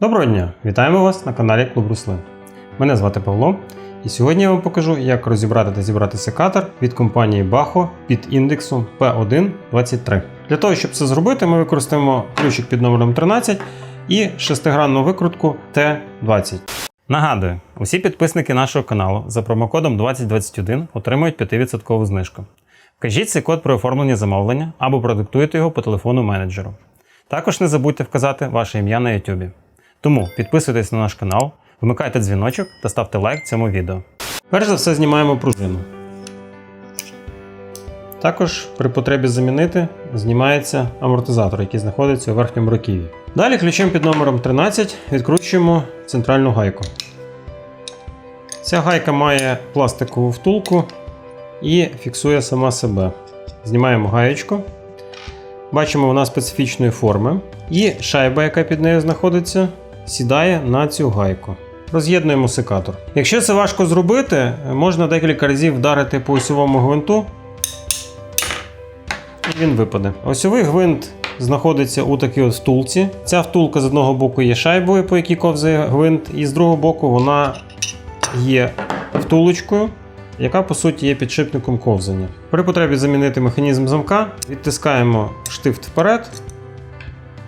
Доброго дня! Вітаємо вас на каналі Клуб Руслин. Мене звати Павло, і сьогодні я вам покажу, як розібрати та зібрати секатор від компанії Baho під індексом P123. Для того, щоб це зробити, ми використаємо ключик під номером 13 і шестигранну викрутку T20. Нагадую, усі підписники нашого каналу за промокодом 2021 отримують 5% знижку. Вкажіть цей код при оформленні замовлення або продиктуйте його по телефону менеджеру. Також не забудьте вказати ваше ім'я на YouTube. Тому підписуйтесь на наш канал, вмикайте дзвіночок та ставте лайк цьому відео. Перш за все знімаємо пружину. Також при потребі замінити знімається амортизатор, який знаходиться у верхньому руків'ї. Далі ключем під номером 13 відкручуємо центральну гайку. Ця гайка має пластикову втулку і фіксує сама себе. Знімаємо гаєчку. Бачимо, вона специфічної форми. І шайба, яка під нею знаходиться, сідає на цю гайку. Роз'єднуємо секатор. Якщо це важко зробити, можна декілька разів вдарити по осьовому гвинту, і він випаде. Осьовий гвинт знаходиться у такій от втулці. Ця втулка з одного боку є шайбою, по якій ковзає гвинт, і з другого боку вона є втулочкою, яка по суті є підшипником ковзання. При потребі замінити механізм замка, відтискаємо штифт вперед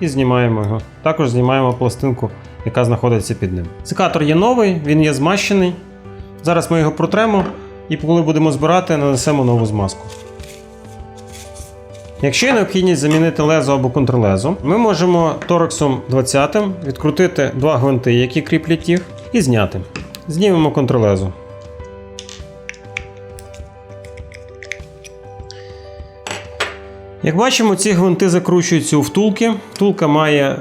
і знімаємо його. Також знімаємо пластинку, яка знаходиться під ним. Секатор є новий, він є змащений. Зараз ми його протремо і коли будемо збирати, нанесемо нову змазку. Якщо є необхідність замінити лезо або контрлезо, ми можемо торексом 20 відкрутити два гвинти, які кріплять їх, і зняти. Знімемо контрлезо. Як бачимо, ці гвинти закручуються у втулки. Втулка має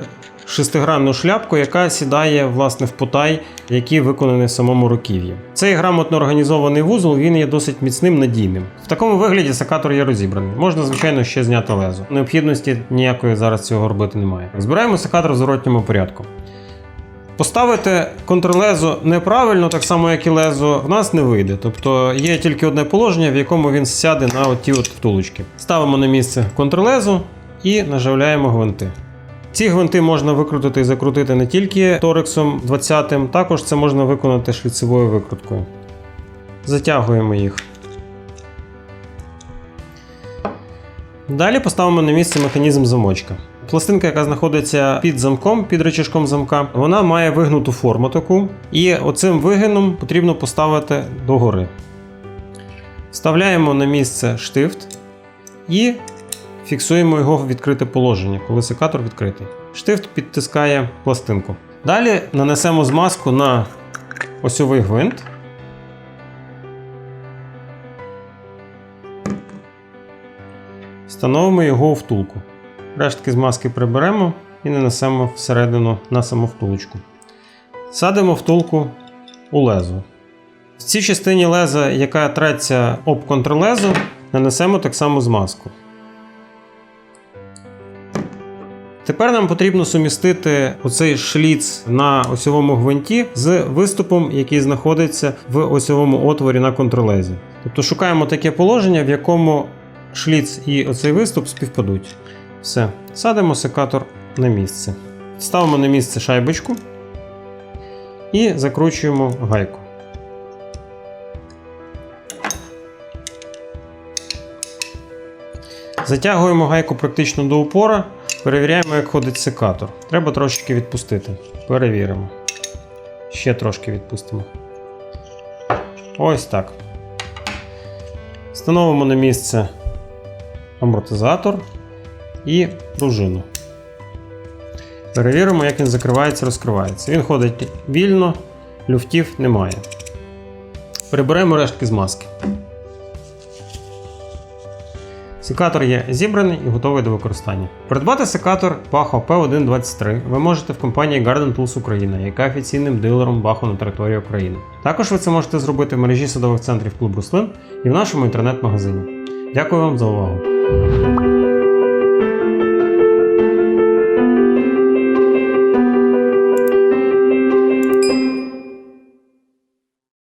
шестигранну шляпку, яка сідає власне в потай, який виконаний в самому руків'ї. Цей грамотно організований вузол він є досить міцним надійним. В такому вигляді секатор є розібраний. Можна, звичайно, ще зняти лезо. Необхідності ніякої зараз цього робити немає. Збираємо секатор в зворотньому порядку. Поставити контрлезо неправильно, так само як і лезо, в нас не вийде. Тобто є тільки одне положення, в якому він сяде на оті от втулочки. Ставимо на місце контрлезо і наживляємо гвинти. Ці гвинти можна викрутити і закрутити не тільки торексом 20, також це можна виконати шліцевою викруткою. Затягуємо їх. Далі поставимо на місце механізм замочка. Пластинка, яка знаходиться під замком, під рычажком замка, вона має вигнуту форму таку, і оцим вигином потрібно поставити догори. Вставляємо на місце штифт і фіксуємо його в відкрите положення, коли секатор відкритий. Штифт підтискає пластинку. Далі нанесемо змазку на осьовий гвинт. Встановимо його у втулку. Рештки змазки приберемо і нанесемо всередину на саму втулочку. Садимо втулку у лезо. В цій частині леза, яка треться об контрлезо, нанесемо так само змазку. Тепер нам потрібно сумістити оцей шліц на осьовому гвинті з виступом, який знаходиться в осьовому отворі на контрлезі. Тобто шукаємо таке положення, в якому шліц і оцей виступ співпадуть. Все, садимо секатор на місце. Ставимо на місце шайбочку і закручуємо гайку. Затягуємо гайку практично до упора, перевіряємо, як ходить секатор. Треба трошки відпустити. Перевіримо. Ще трошки відпустимо. Ось так. Встановимо на місце амортизатор і пружину. Перевіримо, як він закривається, розкривається. Він ходить вільно, люфтів немає. Приберемо рештки змазки. Секатор є зібраний і готовий до використання. Придбати секатор Baho P123 ви можете в компанії Garden Tools Україна, яка офіційним дилером Баху на території України. Також ви це можете зробити в мережі садових центрів клуб Руслин і в нашому інтернет-магазині. Дякую вам за увагу!